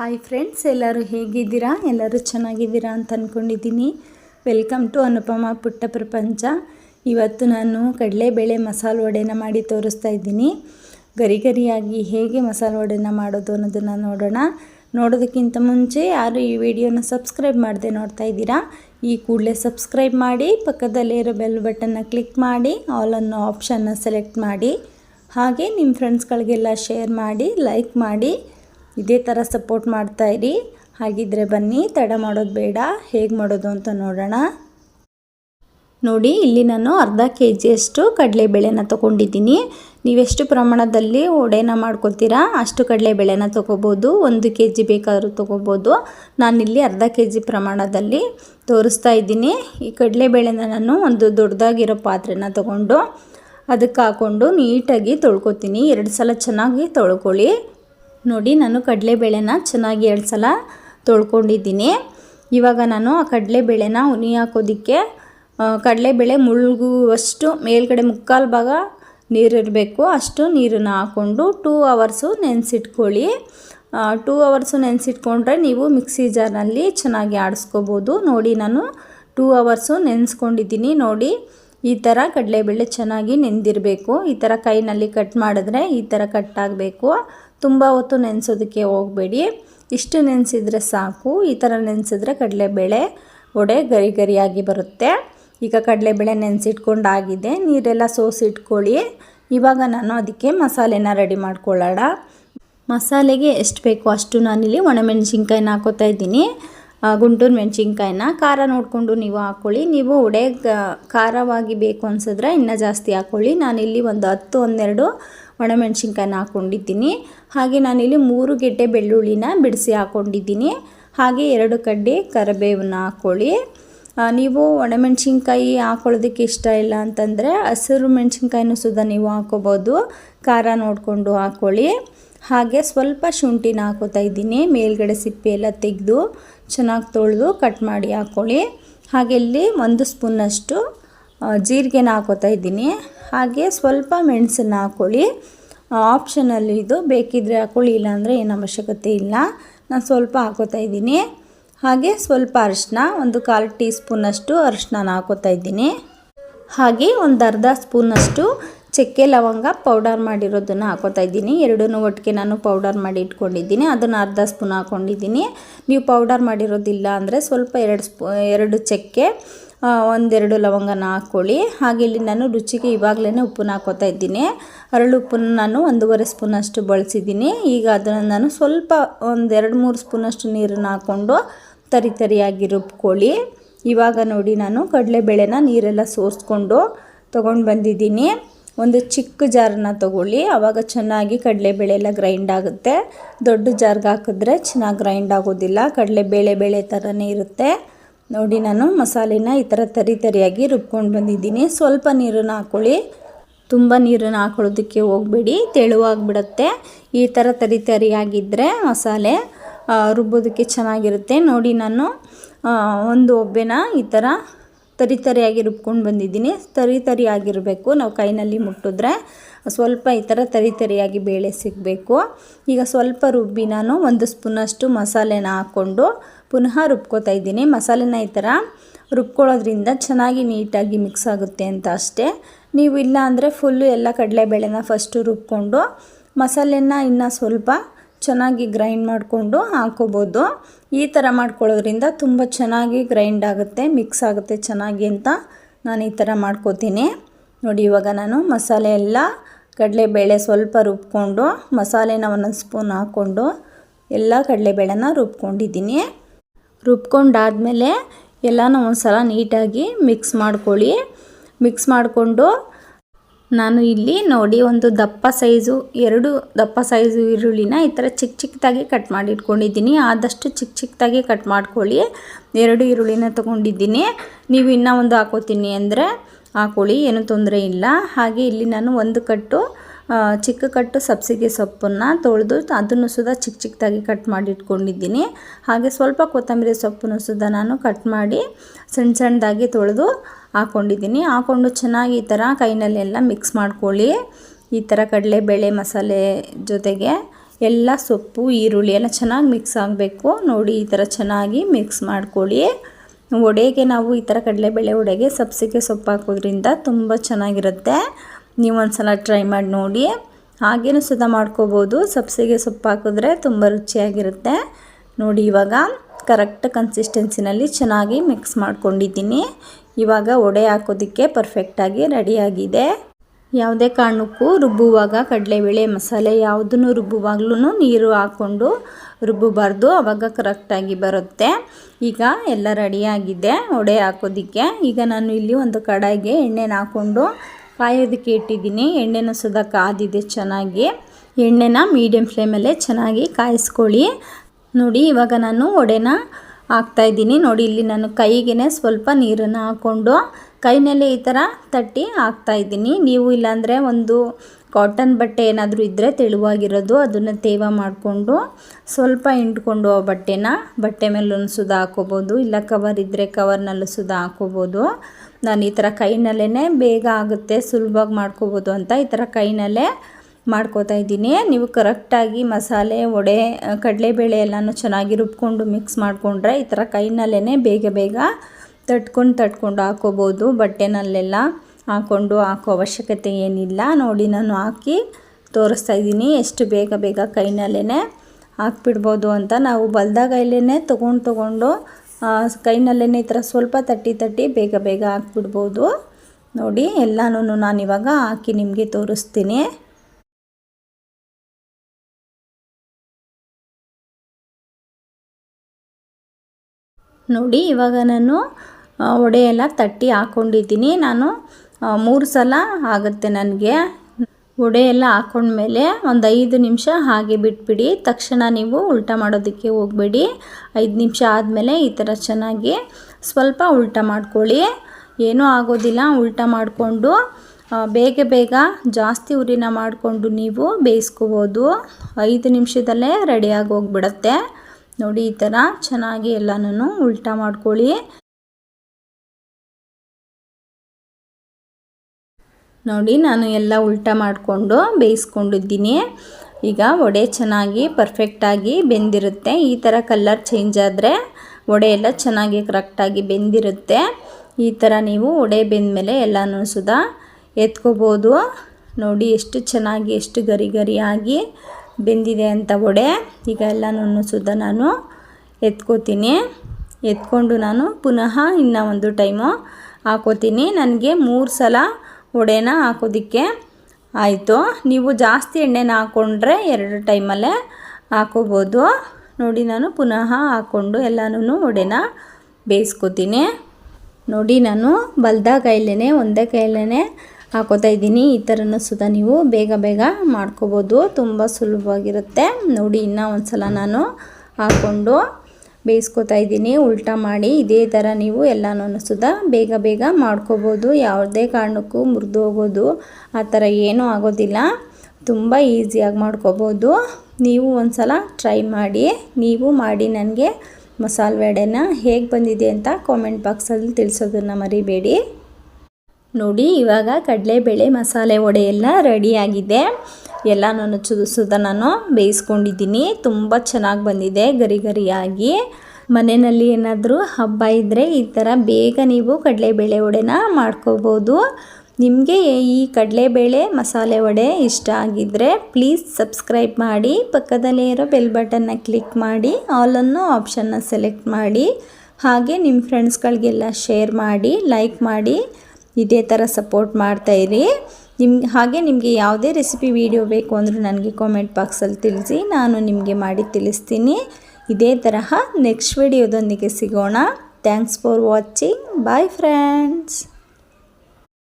Hi friends ಎಲ್ಲರೂ ಹೇಗಿದ್ದೀರಾ? ಎಲ್ಲರೂ ಚೆನ್ನಾಗಿದ್ದೀರಾ ಅಂತ ಅಂದ್ಕೊಂಡಿದ್ದೀನಿ ವೆಲ್ಕಮ್ ಟು ಅನುಪಮ ಪುಟ್ಟ ಪ್ರಪಂಚ ಇವತ್ತು ನಾನು ಕಡಲೆಬೇಳೆ ಮಸಾಲೆ ವಡೆನ ಮಾಡಿ ತೋರಿಸ್ತಾ ಇದ್ದೀನಿ. ಗರಿ ಗರಿಯಾಗಿ ಹೇಗೆ ಮಸಾಲೆ ವಡೆನ ಮಾಡೋದು ಅನ್ನೋದನ್ನು ನೋಡೋಣ. ನೋಡೋದಕ್ಕಿಂತ ಮುಂಚೆ ಯಾರು ಈ ವಿಡಿಯೋನ ಸಬ್ಸ್ಕ್ರೈಬ್ ಮಾಡದೆ ನೋಡ್ತಾ ಇದ್ದೀರಾ, ಈ ಕೂಡಲೇ ಸಬ್ಸ್ಕ್ರೈಬ್ ಮಾಡಿ ಪಕ್ಕದಲ್ಲಿರೋ ಬೆಲ್ ಬಟನ್ನ ಕ್ಲಿಕ್ ಮಾಡಿ ಆಲ್ ಅನ್ನೋ ಆಪ್ಷನ್ನ ಸೆಲೆಕ್ಟ್ ಮಾಡಿ. ಹಾಗೆ ನಿಮ್ಮ ಫ್ರೆಂಡ್ಸ್ಗಳಿಗೆಲ್ಲ ಶೇರ್ ಮಾಡಿ ಲೈಕ್ ಮಾಡಿ. ಇದೇ ಥರ ಸಪೋರ್ಟ್ ಮಾಡ್ತಾಯಿರಿ ಹಾಗಿದ್ರೆ ಬನ್ನಿ, ತಡ ಮಾಡೋದು ಬೇಡ, ಹೇಗೆ ಮಾಡೋದು ಅಂತ ನೋಡೋಣ. ನೋಡಿ, ಇಲ್ಲಿ ನಾನು ಅರ್ಧ ಕೆ ಜಿಯಷ್ಟು ಕಡಲೆಬೇಳೆನ ತೊಗೊಂಡಿದ್ದೀನಿ. ನೀವೆಷ್ಟು ಪ್ರಮಾಣದಲ್ಲಿ ಒಡೆನ ಮಾಡ್ಕೊತೀರಾ, ಅಷ್ಟು ಕಡಲೆಬೇಳೆನ ತೊಗೋಬೋದು, ಒಂದು ಕೆ ಜಿ ಬೇಕಾದರೂ ತೊಗೋಬೋದು. ನಾನಿಲ್ಲಿ ಅರ್ಧ ಕೆ ಜಿ ಪ್ರಮಾಣದಲ್ಲಿ ತೋರಿಸ್ತಾ ಇದ್ದೀನಿ. ಈ ಕಡಲೆಬೇಳೆನ ನಾನು ಒಂದು ದೊಡ್ಡದಾಗಿರೋ ಪಾತ್ರೆನ ತೊಗೊಂಡು, ಅದಕ್ಕೆ ಹಾಕ್ಕೊಂಡು ನೀಟಾಗಿ ತೊಳ್ಕೊತೀನಿ. ಎರಡು ಸಲ ಚೆನ್ನಾಗಿ ತೊಳ್ಕೊಳ್ಳಿ. ನೋಡಿ ನಾನು ಕಡಲೆಬೇಳೆನ ಚೆನ್ನಾಗಿ ಎರಡು ಸಲ ತೊಳ್ಕೊಂಡಿದ್ದೀನಿ. ಇವಾಗ ನಾನು ಆ ಕಡಲೆಬೇಳೆನ ಉನಿ ಹಾಕೋದಕ್ಕೆ ಕಡಲೆಬೇಳೆ ಮುಳುಗುವಷ್ಟು ಮೇಲ್ಗಡೆ ಮುಕ್ಕಾಲು ಭಾಗ ನೀರಿರಬೇಕು. ಅಷ್ಟು ನೀರನ್ನು ಹಾಕ್ಕೊಂಡು ಟೂ ಅವರ್ಸು ನೆನೆಸಿಟ್ಕೊಳ್ಳಿ. ಟೂ ಅವರ್ಸು ನೆನೆಸಿಟ್ಕೊಂಡ್ರೆ ನೀವು ಮಿಕ್ಸಿ ಜಾರ್ನಲ್ಲಿ ಚೆನ್ನಾಗಿ ಆಡಿಸ್ಕೋಬೋದು. ನೋಡಿ ನಾನು ಟೂ ಅವರ್ಸು ನೆನೆಸ್ಕೊಂಡಿದ್ದೀನಿ. ನೋಡಿ ಈ ಥರ ಕಡಲೆಬೇಳೆ ಚೆನ್ನಾಗಿ ನೆಂದಿರಬೇಕು. ಈ ಥರ ಕೈನಲ್ಲಿ ಕಟ್ ಮಾಡಿದ್ರೆ ಈ ಥರ ಕಟ್ ಆಗಬೇಕು. ತುಂಬ ಹೊತ್ತು ನೆನೆಸೋದಕ್ಕೆ ಹೋಗಬೇಡಿ. ಇಷ್ಟು ನೆನೆಸಿದ್ರೆ ಸಾಕು. ಈ ಥರ ನೆನೆಸಿದ್ರೆ ಕಡಲೆಬೇಳೆ ಒಡೆ ಗರಿ ಗರಿಯಾಗಿ ಬರುತ್ತೆ. ಈಗ ಕಡಲೆಬೇಳೆ ನೆನೆಸಿಟ್ಕೊಂಡಾಗಿದೆ. ನೀರೆಲ್ಲ ಸೋಸಿಟ್ಕೊಳ್ಳಿ. ಇವಾಗ ನಾನು ಅದಕ್ಕೆ ಮಸಾಲೆನ ರೆಡಿ ಮಾಡ್ಕೊಳ್ಳೋಣ. ಮಸಾಲೆಗೆ ಎಷ್ಟು ಬೇಕೋ ಅಷ್ಟು ನಾನಿಲ್ಲಿ ಒಣಮೆಣ್ಸಿನ್ಕಾಯಿನ ಹಾಕೋತಾ ಇದ್ದೀನಿ. ಗುಂಟೂರು ಮೆಣಸಿನ್ಕಾಯಿನ ಖಾರ ನೋಡಿಕೊಂಡು ನೀವು ಹಾಕ್ಕೊಳ್ಳಿ ನೀವು ವಡೆ ಖಾರವಾಗಿ ಬೇಕು ಅನ್ಸಿದ್ರೆ ಇನ್ನೂ ಜಾಸ್ತಿ ಹಾಕ್ಕೊಳ್ಳಿ ನಾನಿಲ್ಲಿ ಒಂದು ಹತ್ತು ಒಂದೆರಡು ಒಣಮೆಣ್ಸಿನ್ಕಾಯಿನ ಹಾಕ್ಕೊಂಡಿದ್ದೀನಿ ಹಾಗೆ ನಾನಿಲ್ಲಿ ಮೂರು ಗೆಡ್ಡೆ ಬೆಳ್ಳುಳ್ಳಿನ ಬಿಡಿಸಿ ಹಾಕ್ಕೊಂಡಿದ್ದೀನಿ ಹಾಗೆ ಎರಡು ಕಡ್ಡಿ ಕರಿಬೇವನ್ನ ಹಾಕ್ಕೊಳ್ಳಿ ನೀವು ಒಣಮೆಣ್ಸಿನ್ಕಾಯಿ ಹಾಕೊಳ್ಳೋದಕ್ಕೆ ಇಷ್ಟ ಇಲ್ಲ ಅಂತಂದರೆ ಹಸಿರು ಮೆಣಸಿನ್ಕಾಯಿನೂ ಸುದ ನೀವು ಹಾಕ್ಕೋಬೋದು ಖಾರ ನೋಡಿಕೊಂಡು ಹಾಕ್ಕೊಳ್ಳಿ ಹಾಗೆ ಸ್ವಲ್ಪ ಶುಂಠಿನ ಹಾಕೋತಾ ಇದ್ದೀನಿ. ಮೇಲ್ಗಡೆ ಸಿಪ್ಪೆ ಎಲ್ಲ ತೆಗೆದು ಚೆನ್ನಾಗಿ ತೊಳೆದು ಕಟ್ ಮಾಡಿ ಹಾಕ್ಕೊಳ್ಳಿ ಹಾಗೆ ಇಲ್ಲಿ ಒಂದು ಸ್ಪೂನಷ್ಟು ಜೀರಿಗೆನ ಹಾಕೋತಾ ಇದ್ದೀನಿ. ಹಾಗೆ ಸ್ವಲ್ಪ ಮೆಣಸನ್ನು ಹಾಕ್ಕೊಳ್ಳಿ ಆಪ್ಷನಲ್ಲಿ ಇದು ಬೇಕಿದ್ದರೆ ಹಾಕ್ಕೊಳ್ಳಿ ಇಲ್ಲಾಂದರೆ ಏನು ಅವಶ್ಯಕತೆ ಇಲ್ಲ. ನಾನು ಸ್ವಲ್ಪ ಹಾಕೋತಾ ಇದ್ದೀನಿ. ಹಾಗೆ ಸ್ವಲ್ಪ ಅರಿಶಿನ ಒಂದು ಕಾಲು ಟೀ ಸ್ಪೂನಷ್ಟು ಅರಿಶಿನ ಹಾಕೋತಾ ಇದ್ದೀನಿ. ಹಾಗೆ ಒಂದು ಅರ್ಧ ಸ್ಪೂನಷ್ಟು ಚಕ್ಕೆ, ಲವಂಗ ಪೌಡರ್ ಮಾಡಿರೋದನ್ನು ಹಾಕೋತಾ ಇದ್ದೀನಿ. ಎರಡೂ ಒಟ್ಟಿಗೆ ನಾನು ಪೌಡರ್ ಮಾಡಿ ಇಟ್ಕೊಂಡಿದ್ದೀನಿ. ಅದನ್ನು ಅರ್ಧ ಸ್ಪೂನ್ ಹಾಕ್ಕೊಂಡಿದ್ದೀನಿ ನೀವು ಪೌಡರ್ ಮಾಡಿರೋದಿಲ್ಲ ಅಂದರೆ ಸ್ವಲ್ಪ ಎರಡು ಸ್ಪೂ ಎರಡು ಚಕ್ಕೆ ಒಂದೆರಡು ಲವಂಗನ ಹಾಕ್ಕೊಳ್ಳಿ. ಹಾಗೆ ಇಲ್ಲಿ ನಾನು ರುಚಿಗೆ ಇವಾಗಲೇ ಉಪ್ಪನ್ನ ಹಾಕೋತಾ ಇದ್ದೀನಿ. ಅರಳು ಉಪ್ಪನ್ನು ನಾನು ಒಂದೂವರೆ ಸ್ಪೂನಷ್ಟು ಬಳಸಿದ್ದೀನಿ. ಈಗ ಅದನ್ನು ನಾನು ಸ್ವಲ್ಪ ಒಂದೆರಡು ಮೂರು ಸ್ಪೂನಷ್ಟು ನೀರನ್ನು ಹಾಕ್ಕೊಂಡು ತರಿ ತರಿಯಾಗಿ ರುಬ್ಕೊಳ್ಳಿ. ಇವಾಗ ನೋಡಿ ನಾನು ಕಡಲೆಬೇಳೆನ ನೀರೆಲ್ಲ ಸೋಸ್ಕೊಂಡು ತೊಗೊಂಡು ಬಂದಿದ್ದೀನಿ. ಒಂದು ಚಿಕ್ಕ ಜಾರನ್ನ ತಗೊಳ್ಳಿ. ಆವಾಗ ಚೆನ್ನಾಗಿ ಕಡಲೆಬೇಳೆ ಎಲ್ಲ ಗ್ರೈಂಡ್ ಆಗುತ್ತೆ. ದೊಡ್ಡ ಜಾರ್ಗೆ ಹಾಕಿದ್ರೆ ಚೆನ್ನಾಗಿ ಗ್ರೈಂಡ್ ಆಗೋದಿಲ್ಲ. ಕಡಲೆಬೇಳೆ ಬೇಳೆ ಥರನೇ ಇರುತ್ತೆ. ನೋಡಿ ನಾನು ಮಸಾಲೆನ ಈ ಥರ ತರಿ ತರಿಯಾಗಿ ರುಬ್ಕೊಂಡು ಬಂದಿದ್ದೀನಿ. ಸ್ವಲ್ಪ ನೀರನ್ನು ಹಾಕ್ಕೊಳ್ಳಿ ತುಂಬ ನೀರನ್ನು ಹಾಕೊಳ್ಳೋದಕ್ಕೆ ಹೋಗಬೇಡಿ. ತೆಳುವಾಗಿಬಿಡುತ್ತೆ. ಈ ಥರ ತರಿ ತರಿಯಾಗಿದ್ದರೆ ಮಸಾಲೆ ರುಬ್ಬೋದಕ್ಕೆ ಚೆನ್ನಾಗಿರುತ್ತೆ. ನೋಡಿ ನಾನು ಒಂದು ಒಬ್ಬೆನ ಈ ಥರ ತರಿ ತರಿಯಾಗಿ ರುಬ್ಕೊಂಡು ಬಂದಿದ್ದೀನಿ. ತರಿ ತರಿಯಾಗಿರಬೇಕು ನಾವು ಕೈನಲ್ಲಿ ಮುಟ್ಟಿದ್ರೆ ಸ್ವಲ್ಪ ಈ ಥರ ತರಿ ತರಿಯಾಗಿ ಬೇಳೆ ಸಿಗಬೇಕು. ಈಗ ಸ್ವಲ್ಪ ರುಬ್ಬಿ ನಾನು ಒಂದು ಸ್ಪೂನಷ್ಟು ಮಸಾಲೆನ ಹಾಕ್ಕೊಂಡು ಪುನಃ ರುಬ್ಕೋತಾ ಇದ್ದೀನಿ. ಮಸಾಲೆನ ಈ ಥರ ರುಬ್ಕೊಳ್ಳೋದ್ರಿಂದ ಚೆನ್ನಾಗಿ ನೀಟಾಗಿ ಮಿಕ್ಸ್ ಆಗುತ್ತೆ ಅಂತ ಅಷ್ಟೇ. ನೀವು ಇಲ್ಲ ಅಂದರೆ ಫುಲ್ಲು ಎಲ್ಲ ಕಡಲೆಬೇಳೆನ ಫಸ್ಟು ರುಬ್ಕೊಂಡು ಮಸಾಲೆನ ಇನ್ನು ಸ್ವಲ್ಪ ಚೆನ್ನಾಗಿ ಗ್ರೈಂಡ್ ಮಾಡಿಕೊಂಡು ಹಾಕೋಬೋದು. ಈ ಥರ ಮಾಡ್ಕೊಳ್ಳೋದ್ರಿಂದ ತುಂಬ ಚೆನ್ನಾಗಿ ಗ್ರೈಂಡ್ ಆಗುತ್ತೆ ಮಿಕ್ಸ್ ಆಗುತ್ತೆ ಚೆನ್ನಾಗಿ ಅಂತ ನಾನು ಈ ಥರ ಮಾಡ್ಕೋತೀನಿ. ನೋಡಿ, ಇವಾಗ ನಾನು ಮಸಾಲೆ ಎಲ್ಲ ಕಡಲೆಬೇಳೆ ಸ್ವಲ್ಪ ರುಬ್ಕೊಂಡು, ಮಸಾಲೆನ ಒಂದೊಂದು ಸ್ಪೂನ್ ಹಾಕ್ಕೊಂಡು ಎಲ್ಲ ಕಡಲೆಬೇಳೆನ ರುಬ್ಕೊಂಡಿದ್ದೀನಿ. ರುಬ್ಕೊಂಡಾದಮೇಲೆ ಎಲ್ಲನೂ ಒಂದು ಸಲ ನೀಟಾಗಿ ಮಿಕ್ಸ್ ಮಾಡ್ಕೊಳ್ಳಿ. ಮಿಕ್ಸ್ ಮಾಡಿಕೊಂಡು ನಾನು ಇಲ್ಲಿ ನೋಡಿ ಒಂದು ದಪ್ಪ ಸೈಜು, ಎರಡು ದಪ್ಪ ಸೈಜು ಈರುಳ್ಳಿನ ಈ ಥರ ಚಿಕ್ಕ ಚಿಕ್ಕದಾಗಿ ಕಟ್ ಮಾಡಿ ಇಟ್ಕೊಂಡಿದ್ದೀನಿ. ಆದಷ್ಟು ಚಿಕ್ಕ ಚಿಕ್ಕದಾಗಿ ಕಟ್ ಮಾಡ್ಕೊಳ್ಳಿ. ಎರಡು ಈರುಳ್ಳಿನ ತೊಗೊಂಡಿದ್ದೀನಿ. ನೀವು ಇನ್ನೂ ಒಂದು ಹಾಕೋತೀನಿ ಅಂದರೆ ಹಾಕೊಳ್ಳಿ, ಏನೂ ತೊಂದರೆ ಇಲ್ಲ. ಹಾಗೆ ಇಲ್ಲಿ ನಾನು ಒಂದು ಕಟ್ಟು ಚಿಕ್ಕ ಕಟ್ಟು ಸಬ್ಸಿಗೆ ಸೊಪ್ಪನ್ನು ತೊಳೆದು ಅದನ್ನು ಸುದ ಚಿಕ್ಕ ಚಿಕ್ಕದಾಗಿ ಕಟ್ ಮಾಡಿ ಇಟ್ಕೊಂಡಿದ್ದೀನಿ. ಹಾಗೆ ಸ್ವಲ್ಪ ಕೊತ್ತಂಬರಿ ಸೊಪ್ಪನ್ನು ಸುದ ನಾನು ಕಟ್ ಮಾಡಿ ಸಣ್ಣ ಸಣ್ಣದಾಗಿ ತೊಳೆದು ಹಾಕ್ಕೊಂಡಿದ್ದೀನಿ ಹಾಕ್ಕೊಂಡು ಚೆನ್ನಾಗಿ ಈ ಥರ ಕೈನಲ್ಲೆಲ್ಲ ಮಿಕ್ಸ್ ಮಾಡ್ಕೊಳ್ಳಿ. ಈ ಥರ ಕಡಲೆಬೇಳೆ ಮಸಾಲೆ ಜೊತೆಗೆ ಎಲ್ಲ ಸೊಪ್ಪು, ಈರುಳ್ಳಿ ಎಲ್ಲ ಚೆನ್ನಾಗಿ ಮಿಕ್ಸ್ ಆಗಬೇಕು. ನೋಡಿ ಈ ಥರ ಚೆನ್ನಾಗಿ ಮಿಕ್ಸ್ ಮಾಡ್ಕೊಳ್ಳಿ. ವಡೆಗೆ ನಾವು ಈ ಥರ ಕಡಲೆಬೇಳೆ ವಡೆಗೆ ಸಬ್ಸಿಗೆ ಸೊಪ್ಪು ಹಾಕೋದ್ರಿಂದ ತುಂಬ ಚೆನ್ನಾಗಿರುತ್ತೆ. ನೀವು ಒಂದ್ಸಲ ಟ್ರೈ ಮಾಡಿ ನೋಡಿ. ಹಾಗೇನು ಸುಧಾ ಮಾಡ್ಕೋಬೋದು. ಸಬ್ಸಿಗೆ ಸೊಪ್ಪು ಹಾಕಿದ್ರೆ ತುಂಬ ರುಚಿಯಾಗಿರುತ್ತೆ. ನೋಡಿ ಇವಾಗ ಕರೆಕ್ಟ್ ಕನ್ಸಿಸ್ಟೆನ್ಸಿನಲ್ಲಿ ಚೆನ್ನಾಗಿ ಮಿಕ್ಸ್ ಮಾಡ್ಕೊಂಡಿದ್ದೀನಿ. ಇವಾಗ ಒಡೆ ಹಾಕೋದಕ್ಕೆ ಪರ್ಫೆಕ್ಟಾಗಿ ರೆಡಿಯಾಗಿದೆ ಯಾವುದೇ ಕಾರಣಕ್ಕೂ ರುಬ್ಬುವಾಗ ಕಡಲೆಬೇಳೆ ಮಸಾಲೆ ಯಾವುದನ್ನು ರುಬ್ಬುವಾಗ್ಲೂ ನೀರು ಹಾಕ್ಕೊಂಡು ರುಬ್ಬಬಾರ್ದು. ಆವಾಗ ಕರೆಕ್ಟಾಗಿ ಬರುತ್ತೆ. ಈಗ ಎಲ್ಲ ರೆಡಿಯಾಗಿದೆ ಒಡೆ ಹಾಕೋದಕ್ಕೆ. ಈಗ ನಾನು ಇಲ್ಲಿ ಒಂದು ಕಡಾಯಿಗೆ ಎಣ್ಣೆನ ಹಾಕ್ಕೊಂಡು ಕಾಯೋದಕ್ಕೆ ಇಟ್ಟಿದ್ದೀನಿ. ಎಣ್ಣೆನೂ ಸುದ ಕಾದಿದೆ ಚೆನ್ನಾಗಿ. ಎಣ್ಣೆನ ಮೀಡಿಯಮ್ ಫ್ಲೇಮಲ್ಲೇ ಚೆನ್ನಾಗಿ ಕಾಯಿಸ್ಕೊಳ್ಳಿ. ನೋಡಿ, ಇವಾಗ ನಾನು ಒಡೆನ ಹಾಕ್ತಾಯಿದ್ದೀನಿ ನೋಡಿ, ಇಲ್ಲಿ ನಾನು ಕೈಗೆ ಸ್ವಲ್ಪ ನೀರನ್ನು ಹಾಕ್ಕೊಂಡು ಕೈನಲ್ಲೇ ಈ ಥರ ತಟ್ಟಿ ಹಾಕ್ತಾಯಿದ್ದೀನಿ ನೀವು ಇಲ್ಲಾಂದರೆ ಒಂದು ಕಾಟನ್ ಬಟ್ಟೆ ಏನಾದರೂ ಇದ್ದರೆ ತೆಳುವಾಗಿರೋದು, ಅದನ್ನು ತೇವ ಮಾಡಿಕೊಂಡು ಸ್ವಲ್ಪ ಹಿಂಡ್ಕೊಂಡು ಆ ಬಟ್ಟೆನ, ಬಟ್ಟೆ ಮೇಲೂ ಸುದ ಹಾಕೋಬೋದು ಇಲ್ಲ ಕವರ್ ಇದ್ದರೆ ಕವರ್ನಲ್ಲೂ ಸುದ ಹಾಕೋಬೋದು ನಾನು ಈ ಥರ ಕೈನಲ್ಲೇ ಬೇಗ ಆಗುತ್ತೆ, ಸುಲಭವಾಗಿ ಮಾಡ್ಕೋಬೋದು ಅಂತ ಈ ಥರ ಕೈನಲ್ಲೇ ಮಾಡ್ಕೋತಾ ಇದ್ದೀನಿ. ನೀವು ಕರೆಕ್ಟಾಗಿ ಮಸಾಲೆ ಒಡೆ ಕಡಲೆಬೇಳೆ ಎಲ್ಲನೂ ಚೆನ್ನಾಗಿ ರುಬ್ಕೊಂಡು ಮಿಕ್ಸ್ ಮಾಡಿಕೊಂಡ್ರೆ ಈ ಥರ ಕೈನಲ್ಲೇ ಬೇಗ ಬೇಗ ತಟ್ಕೊಂಡು ತಟ್ಕೊಂಡು ಹಾಕೋಬೋದು. ಬಟ್ಟೆನಲ್ಲೆಲ್ಲ ಹಾಕ್ಕೊಂಡು ಹಾಕೋ ಅವಶ್ಯಕತೆ ಏನಿಲ್ಲ. ನೋಡಿ ನಾನು ಹಾಕಿ ತೋರಿಸ್ತಾ ಇದ್ದೀನಿ ಎಷ್ಟು ಬೇಗ ಬೇಗ ಕೈನಲ್ಲೇ ಹಾಕ್ಬಿಡ್ಬೋದು ಅಂತ. ನಾವು ಬಲ್ದಾಗೈಲೇ ತೊಗೊಂಡು ತೊಗೊಂಡು ಕೈನಲ್ಲೇ ಈ ಥರ ಸ್ವಲ್ಪ ತಟ್ಟಿ ತಟ್ಟಿ ಬೇಗ ಬೇಗ ಹಾಕ್ಬಿಡ್ಬೋದು. ನೋಡಿ ಎಲ್ಲನೂ ನಾನಿವಾಗ ಹಾಕಿ ನಿಮಗೆ ತೋರಿಸ್ತೀನಿ. ನೋಡಿ, ಇವಾಗ ನಾನು ಎಲ್ಲ ತಟ್ಟಿ ಹಾಕ್ಕೊಂಡಿದ್ದೀನಿ ನಾನು ಮೂರು ಸಲ ಆಗುತ್ತೆ ನನಗೆ. ವಡೆ ಎಲ್ಲ ಹಾಕೊಂಡ್ಮೇಲೆ ಒಂದು ಐದು ನಿಮಿಷ ಹಾಗೆ ಬಿಟ್ಬಿಡಿ. ತಕ್ಷಣ ನೀವು ಉಲ್ಟಾ ಮಾಡೋದಕ್ಕೆ ಹೋಗಬೇಡಿ. ಐದು ನಿಮಿಷ ಆದಮೇಲೆ ಈ ಥರ ಚೆನ್ನಾಗಿ ಸ್ವಲ್ಪ ಉಲ್ಟ ಮಾಡ್ಕೊಳ್ಳಿ. ಏನೂ ಆಗೋದಿಲ್ಲ, ಉಲ್ಟಾ ಮಾಡಿಕೊಂಡು ಬೇಗ ಬೇಗ ಜಾಸ್ತಿ ಉರಿನ ಮಾಡಿಕೊಂಡು ನೀವು ಬೇಯಿಸ್ಕೋಬೋದು. ಐದು ನಿಮಿಷದಲ್ಲೇ ರೆಡಿಯಾಗಿ ಹೋಗ್ಬಿಡತ್ತೆ. ನೋಡಿ ಈ ಥರ ಚೆನ್ನಾಗಿ ಎಲ್ಲನೂ ಉಲ್ಟಾ ಮಾಡ್ಕೊಳ್ಳಿ. ನೋಡಿ, ನಾನು ಎಲ್ಲ ಉಲ್ಟಾ ಮಾಡಿಕೊಂಡು ಬೇಯಿಸ್ಕೊಂಡಿದ್ದೀನಿ. ಈಗ ವಡೆ ಚೆನ್ನಾಗಿ ಪರ್ಫೆಕ್ಟಾಗಿ ಬೆಂದಿರುತ್ತೆ. ಈ ಥರ ಕಲರ್ ಚೇಂಜ್ ಆದರೆ ವಡೆ ಎಲ್ಲ ಚೆನ್ನಾಗಿ ಕರೆಕ್ಟಾಗಿ ಬೆಂದಿರುತ್ತೆ. ಈ ಥರ ನೀವು ವಡೆ ಬೆಂದಮೇಲೆ ಎಲ್ಲನೂ ಸುದ ಎತ್ಕೋಬೋದು. ನೋಡಿ, ಎಷ್ಟು ಚೆನ್ನಾಗಿ, ಎಷ್ಟು ಗರಿ ಗರಿಯಾಗಿ ಬೆಂದಿದೆ ಅಂತ ವಡೆ. ಈಗ ಎಲ್ಲನೂ ಸುದ ನಾನು ಎತ್ಕೋತೀನಿ. ಎತ್ಕೊಂಡು ನಾನು ಪುನಃ ಇನ್ನೂ ಒಂದು ಟೈಮು ಹಾಕೋತೀನಿ. ನನಗೆ ಮೂರು ಸಲ ವಡೆನ ಹಾಕೋದಕ್ಕೆ ಆಯಿತು. ನೀವು ಜಾಸ್ತಿ ಎಣ್ಣೆನ ಹಾಕ್ಕೊಂಡ್ರೆ ಎರಡು ಟೈಮಲ್ಲೇ ಹಾಕೋಬೋದು. ನೋಡಿ ನಾನು ಪುನಃ ಹಾಕ್ಕೊಂಡು ಎಲ್ಲನೂ ವಡೆನ ಬೇಯಿಸ್ಕೊತೀನಿ. ನೋಡಿ ನಾನು ಬಲ್ದ ಕೈಲೇ ಒಂದೇ ಕೈಲೇ ಹಾಕೋತಾ ಇದ್ದೀನಿ. ಈ ಥರನೂ ಸುತ ನೀವು ಬೇಗ ಬೇಗ ಮಾಡ್ಕೋಬೋದು. ತುಂಬ ಸುಲಭವಾಗಿರುತ್ತೆ. ನೋಡಿ ಇನ್ನೂ ಒಂದು ಸಲ ನಾನು ಹಾಕ್ಕೊಂಡು ಬೇಯಿಸ್ಕೊತಾ ಇದ್ದೀನಿ. ಉಲ್ಟಾ ಮಾಡಿ ಇದೇ ಥರ ನೀವು ಎಲ್ಲನೂ ಸುದ ಬೇಗ ಬೇಗ ಮಾಡ್ಕೋಬೋದು. ಯಾವುದೇ ಕಾರಣಕ್ಕೂ ಮುರಿದು ಹೋಗೋದು ಆ ಥರ ಏನೂ ಆಗೋದಿಲ್ಲ. ತುಂಬ ಈಸಿಯಾಗಿ ಮಾಡ್ಕೋಬೋದು. ನೀವು ಒಂದು ಸಲ ಟ್ರೈ ಮಾಡಿ. ನೀವು ಮಾಡಿ ನನಗೆ ಮಸಾಲೆ ವಡೆನ ಹೇಗೆ ಬಂದಿದೆ ಅಂತ ಕಾಮೆಂಟ್ ಬಾಕ್ಸಲ್ಲಿ ತಿಳಿಸೋದನ್ನು ಮರಿಬೇಡಿ. ನೋಡಿ, ಇವಾಗ ಕಡಲೆಬೇಳೆ ಮಸಾಲೆ ವಡೆ ಎಲ್ಲ ರೆಡಿಯಾಗಿದೆ ಎಲ್ಲನೂ ಸುದ ನಾನು ಬೇಯಿಸ್ಕೊಂಡಿದ್ದೀನಿ. ತುಂಬ ಚೆನ್ನಾಗಿ ಬಂದಿದೆ ಗರಿ ಗರಿಯಾಗಿ ಮನೆಯಲ್ಲಿ ಏನಾದರೂ ಹಬ್ಬ ಇದ್ದರೆ ಈ ಥರ ಬೇಗ ನೀವು ಕಡಲೆಬೇಳೆ ವಡೆನ ಮಾಡ್ಕೋಬೋದು. ನಿಮಗೆ ಈ ಕಡಲೆಬೇಳೆ ಮಸಾಲೆ ವಡೆ ಇಷ್ಟ ಆಗಿದ್ದರೆ ಪ್ಲೀಸ್ ಸಬ್ಸ್ಕ್ರೈಬ್ ಮಾಡಿ, ಪಕ್ಕದಲ್ಲೇ ಇರೋ ಬೆಲ್ ಬಟನ್ನ ಕ್ಲಿಕ್ ಮಾಡಿ ಆಲನ್ನು ಆಪ್ಷನ್ನ ಸೆಲೆಕ್ಟ್ ಮಾಡಿ. ಹಾಗೆ ನಿಮ್ಮ ಫ್ರೆಂಡ್ಸ್ಗಳಿಗೆಲ್ಲ ಶೇರ್ ಮಾಡಿ ಲೈಕ್ ಮಾಡಿ. ಇದೇ ಥರ ಸಪೋರ್ಟ್ ಮಾಡ್ತಾಯಿರಿ ನಿಮ್ಗೆ ಹಾಗೆ ನಿಮಗೆ ಯಾವುದೇ ರೆಸಿಪಿ ವಿಡಿಯೋ ಬೇಕು ಅಂದರೂ ನನಗೆ ಕಾಮೆಂಟ್ ಬಾಕ್ಸಲ್ಲಿ ತಿಳಿಸಿ, ನಾನು ನಿಮಗೆ ಮಾಡಿ ತಿಳಿಸ್ತೀನಿ. ಇದೇ ತರಹ ನೆಕ್ಸ್ಟ್ ವಿಡಿಯೋದೊಂದಿಗೆ ಸಿಗೋಣ. Thanks for watching bye friends